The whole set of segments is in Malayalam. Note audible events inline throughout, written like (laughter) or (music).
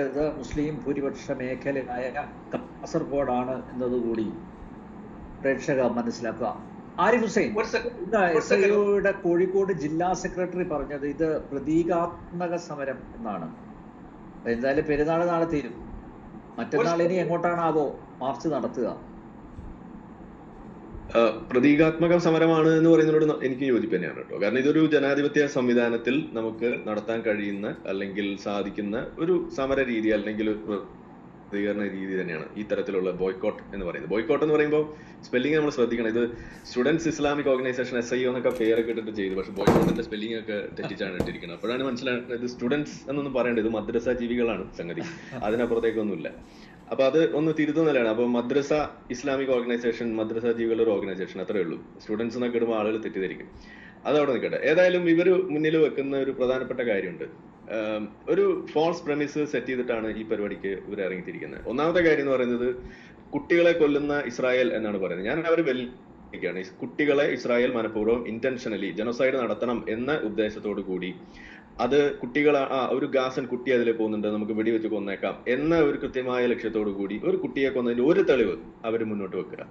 ഇത് മുസ്ലിം ഭൂരിപക്ഷ മേഖലയായ കാസർഗോഡാണ് എന്നതുകൂടി പ്രേക്ഷക മനസ്സിലാക്കുക. ആരിഫ് ഹുസൈൻ ഇന്ന് എസ് ഐ ഐയുടെ കോഴിക്കോട് ജില്ലാ സെക്രട്ടറി പറഞ്ഞത് ഇത് പ്രതീകാത്മക സമരം എന്നാണ്. എന്തായാലും പെരുന്നാൾ നാളെ തീരും. മറ്റന്നാൾ ഇനി എങ്ങോട്ടാണാവോ മാർച്ച് നടത്തുക. പ്രതീകാത്മക സമരമാണ് എന്ന് പറയുന്നതിനോട് എനിക്ക് യോജിപ്പ് തന്നെയാണ് കേട്ടോ. കാരണം ഇതൊരു ജനാധിപത്യ സംവിധാനത്തിൽ നമുക്ക് നടത്താൻ കഴിയുന്ന അല്ലെങ്കിൽ സാധിക്കുന്ന ഒരു സമര രീതി അല്ലെങ്കിൽ ഒരു പ്രതികരണ രീതി തന്നെയാണ് ഈ തരത്തിലുള്ള ബോയ്ക്കോട്ട് എന്ന് പറയുന്നത്. ബോയ്ക്കോട്ട് എന്ന് പറയുമ്പോൾ സ്പെല്ലിംഗ് നമ്മൾ ശ്രദ്ധിക്കണം. ഇത് students Islamic organisation S I എന്നൊക്കെ പേരൊക്കെ ഇട്ടിട്ട് ചെയ്തു. പക്ഷെ ബോയ്ക്കോട്ടിന്റെ സ്പെല്ലിംഗ് ഒക്കെ തെറ്റിച്ചാണ് ഇട്ടിരിക്കുന്നത്. അപ്പോഴാണ് മനസ്സിലാക്കുന്നത് ഇത് സ്റ്റുഡൻസ് എന്നൊന്നും പറയേണ്ടത് ഇത് മദ്രസ ജീവികളാണ് സംഗതി. അതിനപ്പുറത്തേക്കൊന്നുമില്ല. അപ്പൊ അത് ഒന്ന് തിരുത്തുന്നതിലാണ് അപ്പൊ മദ്രസ ഇസ്ലാമിക് ഓർഗനൈസേഷൻ മദ്രസ ജീവികളുടെ ഒരു ഓർഗനൈസേഷൻ അത്രേ ഉള്ളൂ. സ്റ്റുഡൻസ് എന്നൊക്കെ ഇടുമ്പോൾ ആളുകൾ തെറ്റിദ്ധരിക്കും. അതവിടെ നിൽക്കട്ടെ. ഏതായാലും ഇവർ മുന്നിൽ വെക്കുന്ന ഒരു പ്രധാനപ്പെട്ട കാര്യമുണ്ട്. ഒരു ഫോൾസ് പ്രമിസ് സെറ്റ് ചെയ്തിട്ടാണ് ഈ പരിപാടിക്ക് ഇവർ ഇറങ്ങിത്തിരിക്കുന്നത്. ഒന്നാമത്തെ കാര്യം എന്ന് പറയുന്നത് കുട്ടികളെ കൊല്ലുന്ന ഇസ്രായേൽ എന്നാണ് പറയുന്നത്. ഞാൻ അവർ വെല്ലുവിളിക്കുകയാണ്. കുട്ടികളെ ഇസ്രായേൽ മനഃപൂർവം ഇന്റൻഷനലി ജനോസൈഡ് നടത്തണം എന്ന ഉദ്ദേശത്തോടു കൂടി അത് കുട്ടികളെ ആ ഒരു ഗാസൻ കുട്ടി അതിലെ പോകുന്നുണ്ട് നമുക്ക് വെടിവെച്ച് കൊന്നേക്കാം എന്ന ഒരു കൃത്യമായ ലക്ഷ്യത്തോടു കൂടി ഒരു കുട്ടിയെ കൊന്നതിന്റെ ഒരു തെളിവ് അവർ മുന്നോട്ട് വെക്കുക.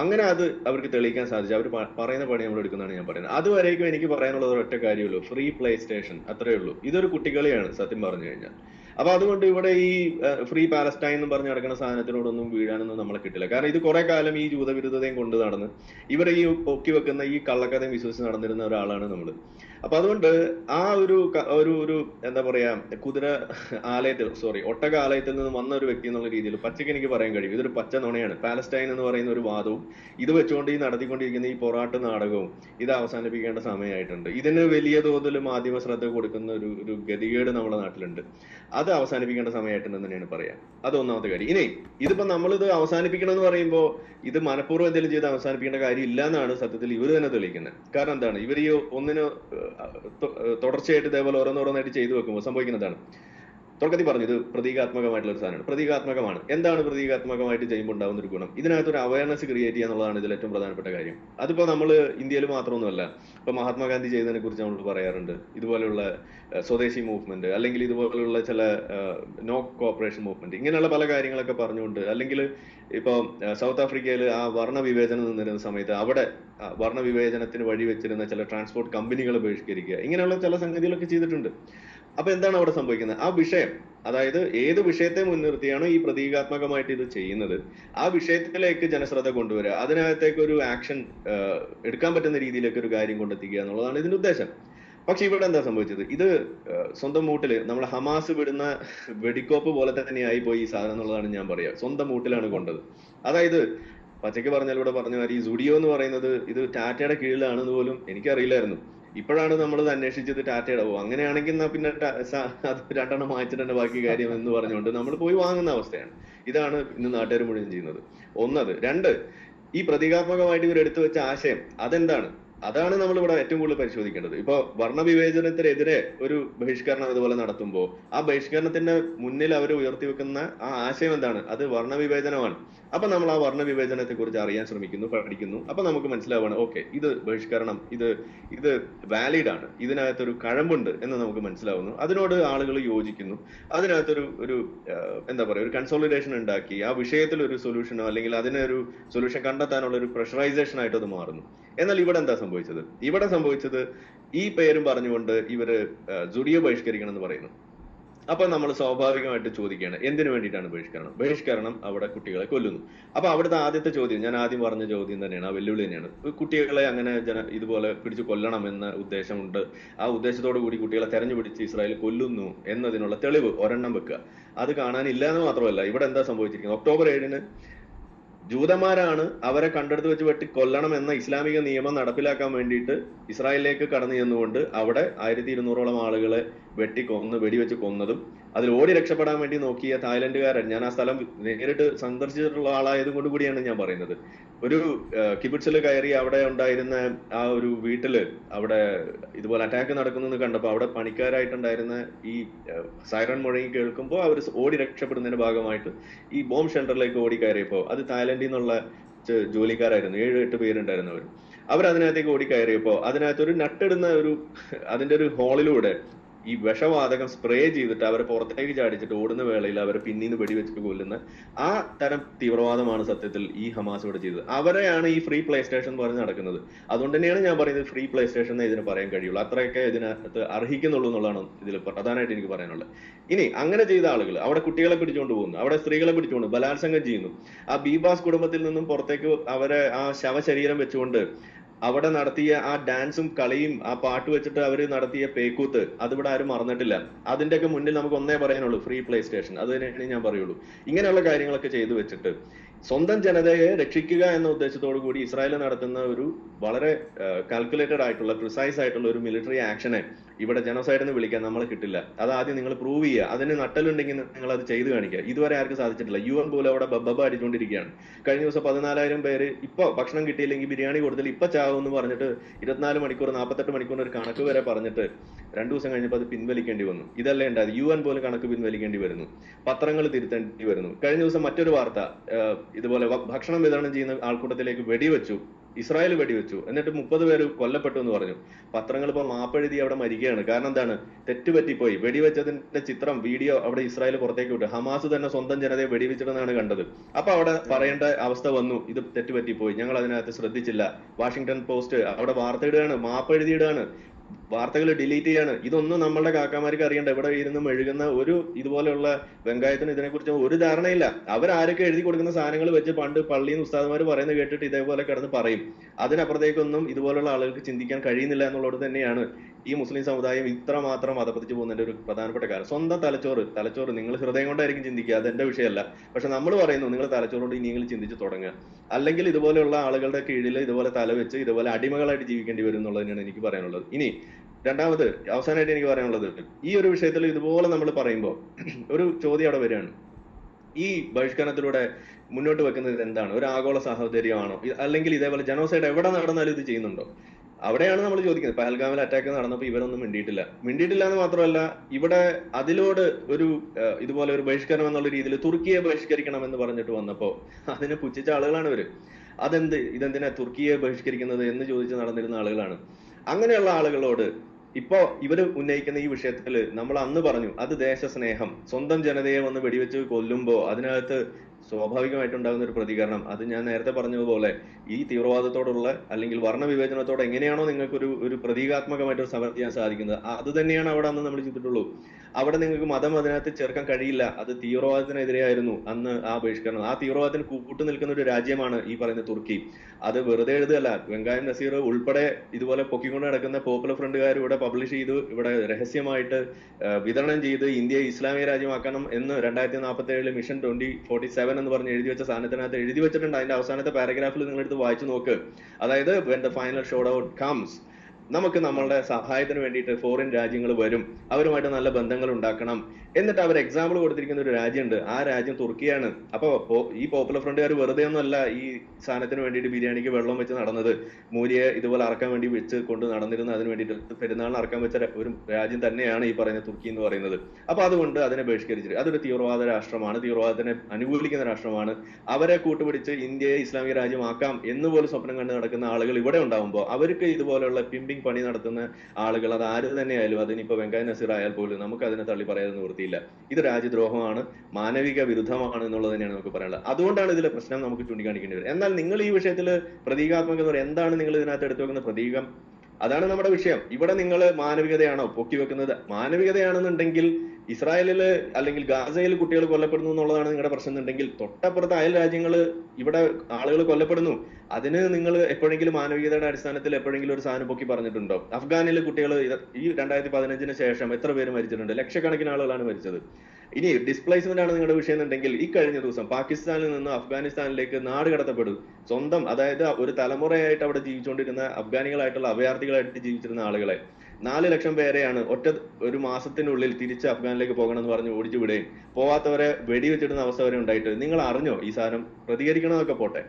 അങ്ങനെ അത് അവർക്ക് തെളിയിക്കാൻ സാധിച്ചു. അവർ പറയുന്ന പണി നമ്മൾ എടുക്കുന്നതാണ് ഞാൻ പറയുന്നത്. അതുവരേക്കും എനിക്ക് പറയാനുള്ളത് ഒരൊറ്റ കാര്യമുള്ളൂ. ഫ്രീ പ്ലേ സ്റ്റേഷൻ അത്രേ ഉള്ളൂ. ഇതൊരു കുട്ടികളിയാണ് സത്യം പറഞ്ഞു കഴിഞ്ഞാൽ. അപ്പൊ അതുകൊണ്ട് ഇവിടെ ഈ ഫ്രീ പാലസ്റ്റൈൻ എന്ന് പറഞ്ഞ് നടക്കുന്ന സാധനത്തിനോടൊന്നും വീഴാനൊന്നും നമ്മളെ കിട്ടില്ല. കാരണം ഇത് കുറെ കാലം ഈ ജൂതവിരുദ്ധതയും കൊണ്ട് നടന്ന് ഇവരെ ഈ പൊക്കി വെക്കുന്ന ഈ കള്ളക്കഥയും വിശ്വസിച്ച് നടന്നിരുന്ന ഒരാളാണ് നമ്മൾ അപ്പൊ അതുകൊണ്ട് ആ ഒരു ഒരു ഒരു എന്താ പറയാ കുതിര ആലയത്തിൽ സോറി ഒട്ടക ആലയത്തിൽ നിന്ന് വന്ന ഒരു വ്യക്തി എന്നുള്ള രീതിയിൽ പച്ചയ്ക്ക് എനിക്ക് പറയാൻ കഴിയും. ഇതൊരു പച്ച നുണയാണ്. പാലസ്റ്റൈൻ എന്ന് പറയുന്ന ഒരു വാദവും ഇത് വെച്ചുകൊണ്ട് ഈ നടത്തിക്കൊണ്ടിരിക്കുന്ന ഈ പൊറാട്ട് നാടകവും ഇത് അവസാനിപ്പിക്കേണ്ട സമയമായിട്ടുണ്ട്. ഇതിന് വലിയ തോതിൽ മാധ്യമ ശ്രദ്ധ കൊടുക്കുന്ന ഒരു ഒരു ഗതികേട് നമ്മുടെ നാട്ടിലുണ്ട്. അത് അവസാനിപ്പിക്കേണ്ട സമയമായിട്ടുണ്ടെന്ന് തന്നെയാണ് പറയാം. അത് ഒന്നാമത്തെ കാര്യം. ഇനി ഇതിപ്പോ നമ്മളിത് അവസാനിപ്പിക്കണം എന്ന് പറയുമ്പോൾ ഇത് മനഃപൂർവം എന്തെങ്കിലും ചെയ്ത് അവസാനിപ്പിക്കേണ്ട കാര്യം ഇല്ല എന്നാണ് സത്യത്തിൽ ഇവർ തന്നെ തെളിയിക്കുന്നത്. കാരണം എന്താണ്? ഇവർ ഈ ഒന്നിന് തുടർച്ചയായിട്ട് ഇതേപോലെ ഓരോന്നോരോന്നായിട്ട് ചെയ്തു വെക്കുമ്പോൾ സംഭവിക്കുന്നതാണ്. തുടക്കത്തിൽ പറഞ്ഞു ഇത് പ്രതീകാത്മകമായിട്ടുള്ള ഒരു സാധനമാണ്. പ്രതീകാത്മകമാണ്. എന്താണ് പ്രതീകാത്മകമായിട്ട് ചെയ്യുമ്പോൾ ഉണ്ടാകുന്ന ഒരു ഗുണം? ഇതിനകത്ത് ഒരു അവയർനെസ് ക്രിയേറ്റ് ചെയ്യുക എന്നുള്ളതാണ് ഇതിൽ ഏറ്റവും പ്രധാനപ്പെട്ട കാര്യം. അതിപ്പോ നമ്മൾ ഇന്ത്യയിൽ മാത്രമൊന്നുമല്ല ഇപ്പൊ മഹാത്മാഗാന്ധി ചെയ്തതിനെ കുറിച്ച് നമ്മൾ പറയാറുണ്ട്. ഇതുപോലെയുള്ള സ്വദേശി മൂവ്മെന്റ് അല്ലെങ്കിൽ ഇതുപോലെയുള്ള ചില നോ കോപ്പറേഷൻ മൂവ്മെന്റ് ഇങ്ങനെയുള്ള പല കാര്യങ്ങളൊക്കെ പറഞ്ഞുകൊണ്ട് അല്ലെങ്കിൽ ഇപ്പൊ സൗത്ത് ആഫ്രിക്കയിൽ ആ വർണ വിവേചനം നിന്നിരുന്ന സമയത്ത് അവിടെ വർണ വിവേചനത്തിന് വഴി വെച്ചിരുന്ന ചില ട്രാൻസ്പോർട്ട് കമ്പനികൾ ബഹിഷ്കരിക്കുക ഇങ്ങനെയുള്ള ചില സംഗതികളൊക്കെ ചെയ്തിട്ടുണ്ട്. അപ്പൊ എന്താണ് അവിടെ സംഭവിക്കുന്നത്? ആ വിഷയം അതായത് ഏത് വിഷയത്തെ മുൻനിർത്തിയാണോ ഈ പ്രതീകാത്മകമായിട്ട് ഇത് ചെയ്യുന്നത് ആ വിഷയത്തിലേക്ക് ജനശ്രദ്ധ കൊണ്ടുവരിക അതിനകത്തേക്ക് ഒരു ആക്ഷൻ എടുക്കാൻ പറ്റുന്ന രീതിയിലേക്ക് ഒരു കാര്യം കൊണ്ടെത്തിക്കുക എന്നുള്ളതാണ് ഇതിന്റെ ഉദ്ദേശം. പക്ഷെ ഇവിടെ എന്താ സംഭവിച്ചത്? ഇത് സ്വന്തം മൂട്ടിൽ നമ്മൾ ഹമാസ് വിടുന്ന വെടിക്കോപ്പ് പോലെ തന്നെയായി പോയി ഈ സാധനം എന്നുള്ളതാണ് ഞാൻ പറയാ. സ്വന്തം മൂട്ടിലാണ് കൊണ്ടത്. അതായത് പച്ചയ്ക്ക് പറഞ്ഞാൽ ഇവിടെ പറഞ്ഞ മാതിരി സുഡിയോ എന്ന് പറയുന്നത് ഇത് ടാറ്റയുടെ കീഴിലാണെന്ന് പോലും എനിക്കറിയില്ലായിരുന്നു. ഇപ്പോഴാണ് നമ്മൾ അന്വേഷിച്ചത് ടാറ്റയുടെ ഓ അങ്ങനെയാണെങ്കിൽ പിന്നെ അത് രണ്ടെണ്ണം വാങ്ങിച്ചിട്ട് ബാക്കി കാര്യം എന്ന് പറഞ്ഞുകൊണ്ട് നമ്മൾ പോയി വാങ്ങുന്ന അവസ്ഥയാണ്. ഇതാണ് ഇന്ന് നാട്ടുകാർ മുഴുവൻ ചെയ്യുന്നത്. ഒന്നത്. രണ്ട് ഈ പ്രതീകാത്മകമായിട്ട് ഇവർ എടുത്തു വെച്ച ആശയം അതെന്താണ്? അതാണ് നമ്മൾ ഇവിടെ ഏറ്റവും കൂടുതൽ പരിശോധിക്കേണ്ടത്. ഇപ്പൊ വർണവിവേചനത്തിനെതിരെ ഒരു ബഹിഷ്കരണം ഇതുപോലെ നടത്തുമ്പോൾ ആ ബഹിഷ്കരണത്തിന്റെ മുന്നിൽ അവർ ഉയർത്തി വെക്കുന്ന ആ ആശയം എന്താണ്? അത് വർണവിവേചനമാണ്. അപ്പൊ നമ്മൾ ആ വർണ വിവേചനത്തെ കുറിച്ച് അറിയാൻ ശ്രമിക്കുന്നു പഠിക്കുന്നു. അപ്പൊ നമുക്ക് മനസ്സിലാവാണ് ഓക്കെ ഇത് ബഹിഷ്കരണം ഇത് ഇത് വാലിഡ് ആണ്. ഇതിനകത്തൊരു കഴമ്പുണ്ട് എന്ന് നമുക്ക് മനസ്സിലാവുന്നു. അതിനോട് ആളുകൾ യോജിക്കുന്നു. അതിനകത്തൊരു ഒരു എന്താ പറയുക ഒരു കൺസോളിഡേഷൻ ഉണ്ടാക്കി. ആ വിഷയത്തിൽ ഒരു സൊല്യൂഷനോ അല്ലെങ്കിൽ അതിനൊരു സൊല്യൂഷൻ കണ്ടെത്താനുള്ള ഒരു പ്രഷറൈസേഷൻ ആയിട്ട് അത് മാറുന്നു. എന്നാൽ ഇവിടെ എന്താ സംഭവിച്ചത്? ഇവിടെ സംഭവിച്ചത് ഈ പേരും പറഞ്ഞുകൊണ്ട് ഇവർ ജുഡിയോ ബഹിഷ്കരിക്കണം എന്ന് പറയുന്നു. അപ്പൊ നമ്മൾ സ്വാഭാവികമായിട്ട് ചോദിക്കുകയാണ് എന്തിനു വേണ്ടിയിട്ടാണ് ബഹിഷ്കരണം? ബഹിഷ്കരണം അവിടെ കുട്ടികളെ കൊല്ലുന്നു. അപ്പൊ അവിടുത്തെ ആദ്യത്തെ ചോദ്യം ഞാൻ ആദ്യം പറഞ്ഞ ചോദ്യം തന്നെയാണ് ആ വെല്ലുവിളി തന്നെയാണ്. കുട്ടികളെ അങ്ങനെ ജന ഇതുപോലെ പിടിച്ചു കൊല്ലണം എന്ന ഉദ്ദേശമുണ്ട്. ആ ഉദ്ദേശത്തോടു കൂടി കുട്ടികളെ തെരഞ്ഞു പിടിച്ച് ഇസ്രായേൽ കൊല്ലുന്നു എന്നതിനുള്ള തെളിവ് ഒരെണ്ണം വെക്കുക. അത് കാണാനില്ല എന്ന് മാത്രമല്ല ഇവിടെ എന്താ സംഭവിച്ചിരിക്കുന്നത്? ഒക്ടോബർ ഏഴിന് ജൂതന്മാരാണ് അവരെ കണ്ടെടുത്ത് വെച്ച് വെട്ടി കൊല്ലണം എന്ന ഇസ്ലാമിക നിയമം നടപ്പിലാക്കാൻ വേണ്ടിയിട്ട് ഇസ്രായേലിലേക്ക് കടന്നു ചെന്നുകൊണ്ട് അവിടെ ആയിരത്തി ഇരുന്നൂറോളം ആളുകളെ വെട്ടി കൊന്ന് വെടിവെച്ച് കൊന്നതും അതിൽ ഓടി രക്ഷപ്പെടാൻ വേണ്ടി നോക്കിയ തായ്ലൻഡുകാരൻ ഞാൻ ആ സ്ഥലം നേരിട്ട് സന്ദർശിച്ചിട്ടുള്ള ആളായത് കൊണ്ട് കൂടിയാണ് ഞാൻ പറയുന്നത്. ഒരു കിബിറ്റ്സിൽ കയറി അവിടെ ഉണ്ടായിരുന്ന ആ ഒരു വീട്ടിൽ അവിടെ ഇതുപോലെ അറ്റാക്ക് നടക്കുന്നത് കണ്ടപ്പോൾ അവിടെ പണിക്കാരായിട്ടുണ്ടായിരുന്ന ഈ സൈറൺ മുഴങ്ങി കേൾക്കുമ്പോൾ അവർ ഓടി രക്ഷപ്പെടുന്നതിന്റെ ഭാഗമായിട്ട് ഈ ബോംബ് ഷെൽട്ടറിലേക്ക് ഓടി കയറിയപ്പോൾ അത് തായ്ലൻഡിൽ നിന്നുള്ള ജോലിക്കാരായിരുന്നു. ഏഴ് എട്ട് പേരുണ്ടായിരുന്നു അവർ. അതിനകത്തേക്ക് ഓടി കയറിയപ്പോൾ അതിനകത്ത് ഒരു നട്ടിടുന്ന ഒരു അതിന്റെ ഒരു ഹോളിലൂടെ ഈ വിഷവാതകം സ്പ്രേ ചെയ്തിട്ട് അവരെ പുറത്തേക്ക് ചാടിച്ചിട്ട് ഓടുന്ന വേളയിൽ അവരെ പിന്നീന്ന് വെടിവെച്ചിട്ട് കൊല്ലുന്ന ആ തരം തീവ്രവാദമാണ് സത്യത്തിൽ ഈ ഹമാസ് ഇവിടെ ചെയ്തത്. അവരെയാണ് ഈ ഫ്രീ പ്ലേ സ്റ്റേഷൻ പറഞ്ഞ് നടക്കുന്നത്. അതുകൊണ്ട് തന്നെയാണ് ഞാൻ പറയുന്നത് ഫ്രീ പ്ലേ സ്റ്റേഷൻ എന്നേ ഇതിന് പറയാൻ കഴിയുള്ളൂ. അത്രയൊക്കെ ഇതിനകത്ത് അർഹിക്കുന്നുള്ളൂ എന്നുള്ളതാണ് ഇതിൽ പ്രധാനമായിട്ട് എനിക്ക് പറയാനുള്ളത്. ഇനി അങ്ങനെ ചെയ്ത ആളുകൾ അവിടെ കുട്ടികളെ പിടിച്ചുകൊണ്ട് പോകുന്നു അവിടെ സ്ത്രീകളെ പിടിച്ചുകൊണ്ട് ബലാത്സംഗം ചെയ്യുന്നു. ആ ബീബാസ് കുടുംബത്തിൽ നിന്നും പുറത്തേക്ക് അവരെ ആ ശവശരീരം വെച്ചുകൊണ്ട് അവിടെ നടത്തിയ ആ ഡാൻസും കളിയും ആ പാട്ട് വെച്ചിട്ട് അവർ നടത്തിയ പേക്കൂത്ത് അതിവിടെ ആരും മറന്നിട്ടില്ല. അതിന്റെയൊക്കെ മുന്നിൽ നമുക്ക് ഒന്നേ പറയാനുള്ളൂ ഫ്രീ പ്ലേ സ്റ്റേഷൻ. അത് തന്നെയാണ് ഞാൻ പറയുള്ളൂ. ഇങ്ങനെയുള്ള കാര്യങ്ങളൊക്കെ ചെയ്തു വെച്ചിട്ട് സ്വന്തം ജനതയെ രക്ഷിക്കുക എന്ന ഉദ്ദേശത്തോടു കൂടി ഇസ്രായേൽ നടത്തുന്ന ഒരു വളരെ കാൽക്കുലേറ്റഡ് ആയിട്ടുള്ള പ്രിസൈസ് ആയിട്ടുള്ള ഒരു മിലിറ്ററി ആക്ഷനെ ഇവിടെ ജനോസൈഡ് എന്ന് വിളിക്കാൻ നമ്മൾ കിട്ടില്ല. അത് ആദ്യം നിങ്ങൾ പ്രൂവ് ചെയ്യുക. അതിന് നട്ടലുണ്ടെങ്കിൽ നിങ്ങൾ അത് ചെയ്തു കാണിക്കുക. ഇതുവരെ ആർക്കും സാധിച്ചിട്ടില്ല. യു എൻ പോലും അവിടെ ബബ്ബ അടിച്ചുകൊണ്ടിരിക്കുകയാണ് കഴിഞ്ഞ ദിവസം പതിനാലായിരം പേര് ഇപ്പൊ ഭക്ഷണം കിട്ടിയില്ലെങ്കിൽ ബിരിയാണി കൊടുത്തില്ല. ഇപ്പൊ ചാവും എന്ന് പറഞ്ഞിട്ട് ഇരുപത്തിനാല് മണിക്കൂർ നാൽപ്പത്തെട്ട് മണിക്കൂർ ഒരു കണക്ക് വരെ പറഞ്ഞിട്ട് രണ്ടു ദിവസം കഴിഞ്ഞപ്പോൾ അത് പിൻവലിക്കേണ്ടി വന്നു. ഇതല്ലേ ഉണ്ടായത്? യു എൻ പോലും കണക്ക് പിൻവലിക്കേണ്ടി വരുന്നു. പത്രങ്ങൾ തിരുത്തേണ്ടി വരുന്നു. കഴിഞ്ഞ ദിവസം മറ്റൊരു വാർത്ത ഇതുപോലെ ഭക്ഷണം വിതരണം ചെയ്യുന്ന ആൾക്കൂട്ടത്തിലേക്ക് വെടിവെച്ചു. ഇസ്രായേൽ വെടിവെച്ചു. എന്നിട്ട് മുപ്പത് പേര് കൊല്ലപ്പെട്ടു എന്ന് പറഞ്ഞു. പത്രങ്ങൾ ഇപ്പൊ മാപ്പെഴുതി അവിടെ മരിക്കുകയാണ്. കാരണം എന്താണ്? തെറ്റുപറ്റിപ്പോയി. വെടിവെച്ചതിന്റെ ചിത്രം വീഡിയോ അവിടെ ഇസ്രായേൽ പുറത്തേക്ക് വിട്ടു. ഹമാസ് തന്നെ സ്വന്തം ജനതയെ വെടിവെച്ചിട്ടെന്നാണ് കണ്ടത്. അപ്പൊ അവിടെ പറയേണ്ട അവസ്ഥ വന്നു. ഇത് തെറ്റുപറ്റിപ്പോയി. ഞങ്ങൾ അതിനകത്ത് ശ്രദ്ധിച്ചില്ല. വാഷിംഗ്ടൺ പോസ്റ്റ് അവിടെ വാർത്ത ഇടുകയാണ് മാപ്പെഴുതിയിടുകയാണ് വാർത്തകൾ ഡിലീറ്റ് ചെയ്യാണ്. ഇതൊന്നും നമ്മളുടെ കാക്കാമാർക്ക് അറിയണ്ട. ഇവിടെ ഇരുന്ന് മെഴുകുന്ന ഒരു ഇതുപോലെയുള്ള വെങ്കായത്തിന് ഇതിനെക്കുറിച്ച് ഒരു ധാരണയില്ല. അവരാരൊക്കെ എഴുതി കൊടുക്കുന്ന സാധനങ്ങൾ വെച്ച് പണ്ട് പള്ളിയിൽ ഉസ്താദ്മാർ പറയുന്നത് കേട്ടിട്ട് ഇതേപോലെ കിടന്ന് പറയും. അതിനപ്പുറത്തേക്കൊന്നും ഇതുപോലുള്ള ആളുകൾക്ക് ചിന്തിക്കാൻ കഴിയുന്നില്ല എന്നുള്ളത് തന്നെയാണ്. ഈ മുസ്ലിം സമുദായം ഇത്രമാത്രം മതപതിച്ചു പോകുന്നതിന്റെ ഒരു പ്രധാനപ്പെട്ട കാര്യം. സ്വന്തം തലച്ചോറ് തലച്ചോറ് നിങ്ങൾ ഹൃദയം കൊണ്ടായിരിക്കും ചിന്തിക്കുക അത് എന്റെ വിഷയമല്ല. പക്ഷെ നമ്മൾ പറയുന്നു നിങ്ങൾ തലച്ചോറോട് നിങ്ങൾ ചിന്തിച്ചു തുടങ്ങുക. അല്ലെങ്കിൽ ഇതുപോലെയുള്ള ആളുകളുടെ കീഴിൽ ഇതുപോലെ തലവെച്ച് ഇതുപോലെ അടിമകളായിട്ട് ജീവിക്കേണ്ടി വരും എന്നുള്ളത് തന്നെയാണ് എനിക്ക് പറയാനുള്ളത്. ഇനി രണ്ടാമത് അവസാനമായിട്ട് എനിക്ക് പറയാനുള്ളത് ഈ ഒരു വിഷയത്തിൽ ഇതുപോലെ നമ്മൾ പറയുമ്പോൾ (clears throat) ഒരു ചോദ്യം അവിടെ വരികയാണ്. ഈ ബഹിഷ്കരണത്തിലൂടെ മുന്നോട്ട് വെക്കുന്നത് എന്താണ്? ഒരു ആഗോള സാഹോദര്യമാണോ? അല്ലെങ്കിൽ ഇതേപോലെ ജനോസൈഡ് എവിടെ നടന്നാലും ഇത് ചെയ്യുന്നുണ്ടോ? അവിടെയാണ് നമ്മൾ ചോദിക്കുന്നത്. പഹൽഗാമിൽ അറ്റാക്ക് നടന്നപ്പോൾ ഇവരൊന്നും മിണ്ടിയിട്ടില്ല. മിണ്ടിയിട്ടില്ല എന്ന് മാത്രമല്ല ഇവിടെ അതിലോട് ഒരു ഇതുപോലെ ഒരു ബഹിഷ്കരണം എന്നുള്ള രീതിയിൽ തുർക്കിയെ ബഹിഷ്കരിക്കണം എന്ന് പറഞ്ഞിട്ട് വന്നപ്പോ അതിനെ പുച്ഛിച്ച ആളുകളാണ് ഇവർ. അതെന്ത്? ഇതെന്തിനാ തുർക്കിയെ ബഹിഷ്കരിക്കുന്നത് എന്ന് ചോദിച്ച് നടന്നിരുന്ന ആളുകളാണ്. അങ്ങനെയുള്ള ആളുകളോട് ഇപ്പോ ഇവർ ഉന്നയിക്കുന്ന ഈ വിഷയത്തിൽ നമ്മൾ അന്ന് പറഞ്ഞു അത് ദേശസ്നേഹം. സ്വന്തം ജനതയെ വന്ന് വെടിവെച്ച് കൊല്ലുമ്പോ അതിനകത്ത് സ്വാഭാവികമായിട്ടുണ്ടാകുന്ന ഒരു പ്രതികരണം. അത് ഞാൻ നേരത്തെ പറഞ്ഞതുപോലെ ഈ തീവ്രവാദത്തോടുള്ള അല്ലെങ്കിൽ വർണ വിവേചനത്തോടെ എങ്ങനെയാണോ നിങ്ങൾക്ക് ഒരു പ്രതീകാത്മകമായിട്ട് ഒരു സമരം ചെയ്യാൻ സാധിക്കുന്നത്. അത് തന്നെയാണ് അവിടെ അന്ന് നമ്മൾ ചെയ്തിട്ടുള്ളൂ അവിടെ നിങ്ങൾക്ക് മതം അതിനകത്ത് ചേർക്കാൻ കഴിയില്ല. അത് തീവ്രവാദത്തിനെതിരെയായിരുന്നു അന്ന് ആ ബഹിഷ്കരണം. ആ തീവ്രവാദത്തിന് കൂട്ടു നിൽക്കുന്ന ഒരു രാജ്യമാണ് ഈ പറയുന്ന തുർക്കി. അത് വെറുതെ എഴുതുകയല്ല. വെങ്കായം നസീർ ഉൾപ്പെടെ ഇതുപോലെ പൊക്കിക്കൊണ്ട് നടക്കുന്ന പോപ്പുലർ ഫ്രണ്ടുകാർ ഇവിടെ പബ്ലിഷ് ചെയ്തു. ഇവിടെ രഹസ്യമായിട്ട് വിതരണം ചെയ്ത് ഇന്ത്യയെ ഇസ്ലാമിക രാജ്യമാക്കണം എന്ന് രണ്ടായിരത്തി നാൽപ്പത്തി ഏഴിൽ മിഷൻ ട്വന്റി ഫോർട്ടി സെവൻ എന്ന് പറഞ്ഞ് എഴുതി വെച്ച സാധനത്തിനകത്ത് എഴുതി വെച്ചിട്ടുണ്ട്. അതിന്റെ അവസാനത്തെ പാരഗ്രാഫിൽ നിങ്ങൾ എടുത്ത് വായിച്ചു നോക്ക്. അതായത് ഫൈനൽ ഷോഡ് ഔട്ട് കംസ് നമുക്ക് നമ്മളുടെ സഹായത്തിന് വേണ്ടിയിട്ട് ഫോറിൻ രാജ്യങ്ങൾ വരും. അവരുമായിട്ട് നല്ല ബന്ധങ്ങൾ ഉണ്ടാക്കണം. എന്നിട്ട് അവർ എക്സാമ്പിൾ കൊടുത്തിരിക്കുന്ന ഒരു രാജ്യമുണ്ട്. ആ രാജ്യം തുർക്കിയാണ്. അപ്പൊ ഈ പോപ്പുലർ ഫ്രണ്ടുകാർ വെറുതെ ഒന്നുമല്ല ഈ സാധനത്തിന് വേണ്ടിയിട്ട് ബിരിയാണിക്ക് വെള്ളം വെച്ച് നടന്നത്. മൂലിയെ ഇതുപോലെ അറക്കാൻ വേണ്ടി വെച്ച് കൊണ്ട് നടന്നിരുന്ന അതിന് വേണ്ടിയിട്ട് പെരുന്നാളിന് അറക്കാൻ വെച്ച ഒരു രാജ്യം തന്നെയാണ് ഈ പറയുന്ന തുർക്കി എന്ന് പറയുന്നത്. അപ്പൊ അതുകൊണ്ട് അതിനെ ബഹിഷ്കരിച്ചിട്ട് അതൊരു തീവ്രവാദ രാഷ്ട്രമാണ്. തീവ്രവാദത്തിനെ അനുകൂലിക്കുന്ന രാഷ്ട്രമാണ്. അവരെ കൂട്ടുപിടിച്ച് ഇന്ത്യയെ ഇസ്ലാമിക രാജ്യമാക്കാം എന്ന് പോലും സ്വപ്നം കണ്ട് നടക്കുന്ന ആളുകൾ ഇവിടെ ഉണ്ടാവുമ്പോൾ അവർക്ക് ഇതുപോലെയുള്ള പിമ്പിങ് പണി നടത്തുന്ന ആളുകൾ അത് ആര് തന്നെയായാലും അതിനിപ്പോ വെങ്കയ്യ നസീർ ആയാൽ പോലും നമുക്ക് അതിനെ തള്ളി പറയാതെ നിവൃത്തിയില്ല ഇത് രാജ്യദ്രോഹമാണ് മാനവിക വിരുദ്ധമാണ് എന്നുള്ളത് തന്നെയാണ് നമുക്ക് പറയാനുള്ളത്. അതുകൊണ്ടാണ് ഇതിലെ പ്രശ്നം നമുക്ക് ചൂണ്ടിക്കാണിക്കേണ്ടി വരുന്നത്. എന്നാൽ നിങ്ങൾ ഈ വിഷയത്തിൽ പ്രതീകാത്മകം എന്ന് പറയുന്നത് എന്താണ് നിങ്ങൾ ഇതിനകത്ത് എടുത്തു വെക്കുന്ന പ്രതീകം? അതാണ് നമ്മുടെ വിഷയം. ഇവിടെ നിങ്ങൾ മാനവികതയാണോ പൊക്കി വെക്കുന്നത് മാനവികതയാണെന്നുണ്ടെങ്കിൽ ഇസ്രായേലിൽ അല്ലെങ്കിൽ ഗാസയിൽ കുട്ടികൾ കൊല്ലപ്പെടുന്നു എന്നുള്ളതാണ് നിങ്ങളുടെ പ്രശ്നം എന്നുണ്ടെങ്കിൽ തൊട്ടപ്പുറത്ത് അയൽ രാജ്യങ്ങൾ ഇവിടെ ആളുകൾ കൊല്ലപ്പെടുന്നു. അതിന് നിങ്ങൾ എപ്പോഴെങ്കിലും മാനവികതയുടെ അടിസ്ഥാനത്തിൽ എപ്പോഴെങ്കിലും ഒരു സാധനം പൊക്കി പറഞ്ഞിട്ടുണ്ടോ? അഫ്ഗാനിലെ കുട്ടികൾ ഈ രണ്ടായിരത്തി പതിനഞ്ചിന് ശേഷം എത്ര പേര് മരിച്ചിട്ടുണ്ട്? ലക്ഷക്കണക്കിന് ആളുകളാണ് മരിച്ചത്. ഇനി ഡിസ്പ്ലേസ്മെന്റ് ആണ് നിങ്ങളുടെ വിഷയം എന്നുണ്ടെങ്കിൽ ഈ കഴിഞ്ഞ ദിവസം പാകിസ്ഥാനിൽ നിന്ന് അഫ്ഗാനിസ്ഥാനിലേക്ക് നാട് കടത്തപ്പെടും. സ്വന്തം അതായത് ഒരു തലമുറയായിട്ട് അവിടെ ജീവിച്ചുകൊണ്ടിരുന്ന അഫ്ഗാനികളായിട്ടുള്ള അഭയാർത്ഥികളായിട്ട് ജീവിച്ചിരുന്ന ആളുകളെ നാല് ലക്ഷം പേരെയാണ് ഒറ്റ ഒരു മാസത്തിനുള്ളിൽ തിരിച്ച് അഫ്ഗാനിലേക്ക് പോകണം എന്ന് പറഞ്ഞ് ഓടിച്ചു വിടുകയും പോവാത്തവരെ വെടിവെച്ചിടുന്ന അവസ്ഥ വരെ ഉണ്ടായിട്ട് നിങ്ങൾ അറിഞ്ഞോ ഈ സാധനം? പ്രതികരിക്കണമെന്നൊക്കെ പോട്ടെ.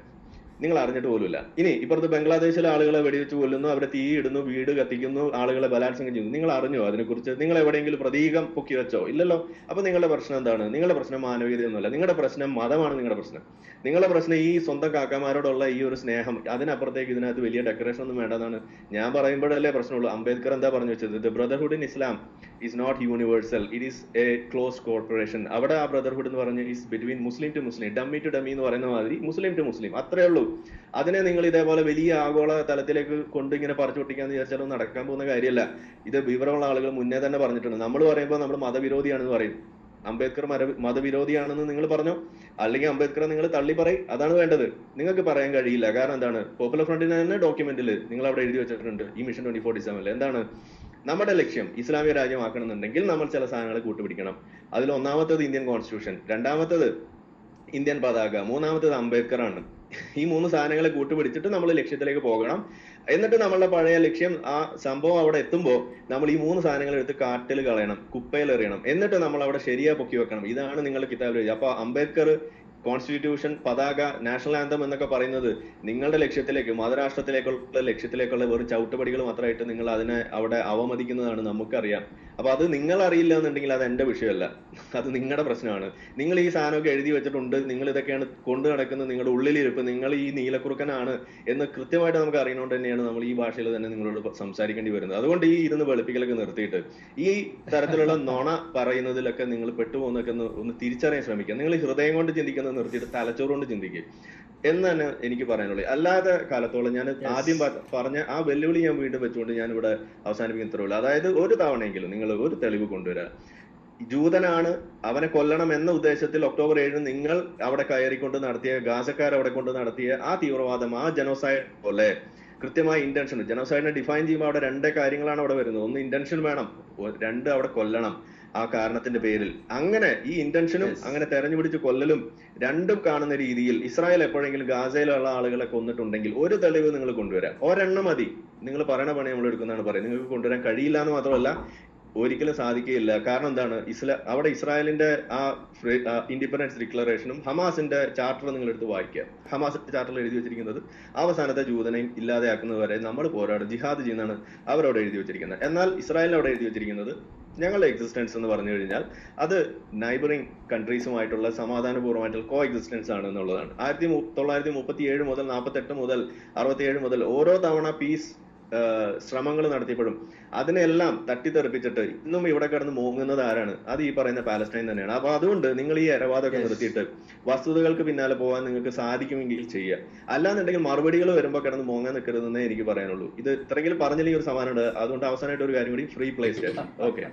നിങ്ങൾ അറിഞ്ഞിട്ട് പോലുമില്ല. ഇനി ഇപ്പുറത്ത് ബംഗ്ലാദേശിലെ ആളുകളെ വെടിവെച്ച് കൊല്ലുന്നു തീ ഇടുന്നു വീട് കത്തിക്കുന്നു ആളുകളെ ബലാത്സംഗം ചെയ്യുന്നു. നിങ്ങൾ അറിഞ്ഞോ അതിനെക്കുറിച്ച്? നിങ്ങൾ എവിടെയെങ്കിലും പ്രതീകം പൊക്കി വെച്ചോ? ഇല്ലല്ലോ. അപ്പൊ നിങ്ങളുടെ പ്രശ്നം എന്താണ്? നിങ്ങളുടെ പ്രശ്നം മാനവികതയൊന്നുമല്ല. നിങ്ങളുടെ പ്രശ്നം മതമാണ് നിങ്ങളുടെ പ്രശ്നം. നിങ്ങളുടെ പ്രശ്നം ഈ സ്വന്തം കാക്കമാരോടുള്ള ഈ ഒരു സ്നേഹം അതിനപ്പുറത്തേക്ക് ഇതിനകത്ത് വലിയ ഡെക്കറേഷൻ ഒന്നും വേണ്ടതാണ് ഞാൻ പറയുമ്പോഴല്ലേ പ്രശ്നമുള്ളൂ. അംബേദ്കർ എന്താ പറഞ്ഞു വെച്ചത്? The brotherhood in Islam is not universal it is a close corporation അവിടെ ആ ബ്രദർഹുഡ് എന്ന് പറഞ്ഞ is between Muslim to Muslim dummy to dummy എന്ന് പറയുന്ന മാതിരി മുസ്ലിം ടു മുസ്ലിം അത്രേ ഉള്ളൂ. അതിനെ നിങ്ങൾ ഇതേപോലെ വലിയ ആഗോള തലത്തിലേക്ക് കൊണ്ട് ഇങ്ങനെ പറിച്ചു പൊട്ടിക്കാന്ന് നടക്കാൻ പോകുന്ന കാര്യമല്ല. ഇത് വിവരമുള്ള ആളുകൾ മുന്നേ തന്നെ പറഞ്ഞിട്ടുണ്ട്. നമ്മൾ പറയുമ്പോൾ നമ്മൾ മതവിരോധിയാണെന്ന് പറയും. അംബേദ്കർ മതവിരോധിയാണെന്ന് നിങ്ങൾ പറഞ്ഞു? അല്ലെങ്കിൽ അംബേദ്കറെ നിങ്ങൾ തള്ളി പറയും. അതാണ് വേണ്ടത്. നിങ്ങൾക്ക് പറയാൻ കഴിയില്ല. കാരണം എന്താണ്? പോപ്പുലർ ഫ്രണ്ടിന് തന്നെ ഡോക്യുമെന്റിൽ നിങ്ങൾ അവിടെ എഴുതി വെച്ചിട്ടുണ്ട്. ഈ മിഷൻ ട്വന്റി ഫോർട്ടി സെവനിൽ എന്താണ്? നമ്മുടെ ലക്ഷ്യം ഇസ്ലാമിക രാജ്യമാക്കണമെന്നുണ്ടെങ്കിൽ നമ്മൾ ചില സാധനങ്ങൾ കൂട്ടുപിടിക്കണം. അതിൽ ഒന്നാമത്തത് ഇന്ത്യൻ കോൺസ്റ്റിറ്റ്യൂഷൻ രണ്ടാമത്തത് ഇന്ത്യൻ പതാക. മൂന്നാമത്തത് അംബേദ്കർ ആണ് ഈ മൂന്ന് സാധനങ്ങളെ കൂട്ടുപിടിച്ചിട്ട് നമ്മൾ ലക്ഷ്യത്തിലേക്ക് പോകണം. എന്നിട്ട് നമ്മളുടെ പഴയ ലക്ഷ്യം ആ സംഭവം അവിടെ എത്തുമ്പോൾ നമ്മൾ ഈ മൂന്ന് സാധനങ്ങൾ എടുത്ത് കാട്ടിൽ കളയണം കുപ്പയിൽ എറിയണം. എന്നിട്ട് നമ്മൾ അവിടെ ശരിയാ പൊക്കി വെക്കണം. ഇതാണ് നിങ്ങൾ കിതാബിൽ എഴുതി അപ്പൊ അംബേദ്കർ കോൺസ്റ്റിറ്റ്യൂഷൻ പതാക നാഷണൽ ആന്തം എന്നൊക്കെ പറയുന്നത് നിങ്ങളുടെ ലക്ഷ്യത്തിലേക്ക് മതരാഷ്ട്രത്തിലേക്കുള്ള ലക്ഷ്യത്തിലേക്കുള്ള വെറും ചവിട്ടുപടികൾ മാത്രമായിട്ട് നിങ്ങൾ അതിനെ അവിടെ അവമതിക്കുന്നതാണ് നമുക്കറിയാം. അപ്പൊ അത് നിങ്ങൾ അറിയില്ല എന്നുണ്ടെങ്കിൽ അത് എന്റെ വിഷയമല്ല. അത് നിങ്ങളുടെ പ്രശ്നമാണ്. നിങ്ങൾ ഈ സാധനമൊക്കെ എഴുതി വെച്ചിട്ടുണ്ട്. നിങ്ങൾ ഇതൊക്കെയാണ് കൊണ്ടു നടക്കുന്നത്. നിങ്ങളുടെ ഉള്ളിലിരിപ്പ്. നിങ്ങൾ ഈ നീലക്കുറുക്കനാണ് എന്ന് കൃത്യമായിട്ട് നമുക്ക് അറിയണോണ്ട് തന്നെയാണ് നമ്മൾ ഈ ഭാഷയിൽ തന്നെ നിങ്ങളോട് സംസാരിക്കേണ്ടി വരുന്നത്. അതുകൊണ്ട് ഈ ഇരുന്ന് വെളുപ്പിക്കലൊക്കെ നിർത്തിയിട്ട് ഈ തരത്തിലുള്ള നുണ പറയുന്നതിലൊക്കെ നിങ്ങൾ പെട്ടുപോകുന്നൊക്കെ ഒന്ന് തിരിച്ചറിയാൻ ശ്രമിക്കുക. നിങ്ങൾ ഹൃദയം കൊണ്ട് ചിന്തിക്കുന്നത് നിർത്തിയിട്ട് തലച്ചോറ് കൊണ്ട് ചിന്തിക്കുക. എന്ന് തന്നെ എനിക്ക് പറയാനുള്ളത് അല്ലാതെ കാലത്തോളം ഞാൻ ആദ്യം പറഞ്ഞ ആ വെല്ലുവിളി ഞാൻ വീണ്ടും വെച്ചുകൊണ്ട് ഞാൻ ഇവിടെ അവസാനിപ്പിക്കുന്ന ഉള്ളൂ. അതായത് ഒരു തവണയെങ്കിലും നിങ്ങൾ ഒരു തെളിവ് കൊണ്ടുവരാ. ജൂതനാണ് അവനെ കൊല്ലണം എന്ന ഉദ്ദേശത്തിൽ ഒക്ടോബർ ഏഴിന് നിങ്ങൾ അവിടെ കയറിക്കൊണ്ട് നടത്തിയ ഗാസക്കാർ അവിടെ കൊണ്ട് നടത്തിയ ആ തീവ്രവാദം ആ ജനോസൈഡ് പോലെ കൃത്യമായ ഇന്റൻഷൻ ജനോസൈഡിനെ ഡിഫൈൻ ചെയ്യുമ്പോൾ അവിടെ രണ്ട് കാര്യങ്ങളാണ് അവിടെ വരുന്നത്. ഒന്ന് ഇന്റൻഷൻ വേണം രണ്ട് അവിടെ കൊല്ലണം. ആ കാരണത്തിന്റെ പേരിൽ. അങ്ങനെ ഈ ഇന്റൻഷനും അങ്ങനെ തെരഞ്ഞു പിടിച്ച് കൊല്ലലും രണ്ടും കാണുന്ന രീതിയിൽ ഇസ്രായേൽ എപ്പോഴെങ്കിലും ഗാസയിലുള്ള ആളുകളെ കൊന്നിട്ടുണ്ടെങ്കിൽ ഒരു തെളിവ് നിങ്ങൾ കൊണ്ടുവരാം. ഒരെണ്ണം മതി. നിങ്ങൾ പറയണ പണി നമ്മൾ എടുക്കുന്നതാണ് പറയുന്നത്. നിങ്ങൾക്ക് കൊണ്ടുവരാൻ കഴിയില്ല എന്ന് മാത്രമല്ല ഒരിക്കലും സാധിക്കുകയില്ല. കാരണം എന്താണ്? ഇസ്ലാ അവിടെ ഇസ്രായേലിന്റെ ആ ഇൻഡിപെൻഡൻസ് ഡിക്ലറേഷനും ഹമാസിന്റെ ചാർട്ടർ നിങ്ങൾ എടുത്ത് വായിക്കുക. ഹമാസിന്റെ ചാർട്ടറിൽ എഴുതി വെച്ചിരിക്കുന്നത് അവസാനത്തെ ജൂതനെയും ഇല്ലാതെയാക്കുന്നത് വരെ നമ്മൾ പോരാടും. ജിഹാദ് ചെയ്യുന്നതാണ് അവരവിടെ എഴുതി വെച്ചിരിക്കുന്നത്. എന്നാൽ ഇസ്രായേലിൽ അവിടെ എഴുതി വെച്ചിരിക്കുന്നത് ഞങ്ങളുടെ എക്സിസ്റ്റൻസ് എന്ന് പറഞ്ഞു കഴിഞ്ഞാൽ അത് നൈബറിങ് കൺട്രീസുമായിട്ടുള്ള സമാധാനപൂർവമായിട്ടുള്ള കോ എക്സിസ്റ്റൻസ് ആണ് എന്നുള്ളതാണ്. ആയിരത്തി തൊള്ളായിരത്തി മുപ്പത്തി ഏഴ് മുതൽ നാൽപ്പത്തെട്ട് മുതൽ അറുപത്തിയേഴ് മുതൽ ഓരോ തവണ പീസ് ശ്രമങ്ങൾ നടത്തിയപ്പോഴും അതിനെല്ലാം തട്ടിത്തെറിപ്പിച്ചിട്ട് ഇന്നും ഇവിടെ കിടന്ന് മൂങ്ങുന്നത് ആരാണ്? അത് ഈ പറയുന്ന പാലസ്റ്റൈൻ തന്നെയാണ്. അപ്പൊ അതുകൊണ്ട് നിങ്ങൾ ഈ ഇരവാദമൊക്കെ. നിർത്തിയിട്ട് വസ്തുതകൾക്ക് പിന്നാലെ പോകാൻ നിങ്ങൾക്ക് സാധിക്കുമെങ്കിൽ ചെയ്യുക. അല്ലാന്നുണ്ടെങ്കിൽ മറുപടികൾ വരുമ്പോൾ കിടന്ന് മൂങ്ങാൻ നിൽക്കരുതെന്നേ എനിക്ക് പറയാനുള്ളൂ. ഇത് ഇത്രയെങ്കിലും പറഞ്ഞില്ലെങ്കിൽ ഒരു സമാനമുണ്ട് അതുകൊണ്ട് അവസാനമായിട്ട് ഒരു കാര്യം കൂടി ഫ്രീ പ്ലേസ് ഓക്കെ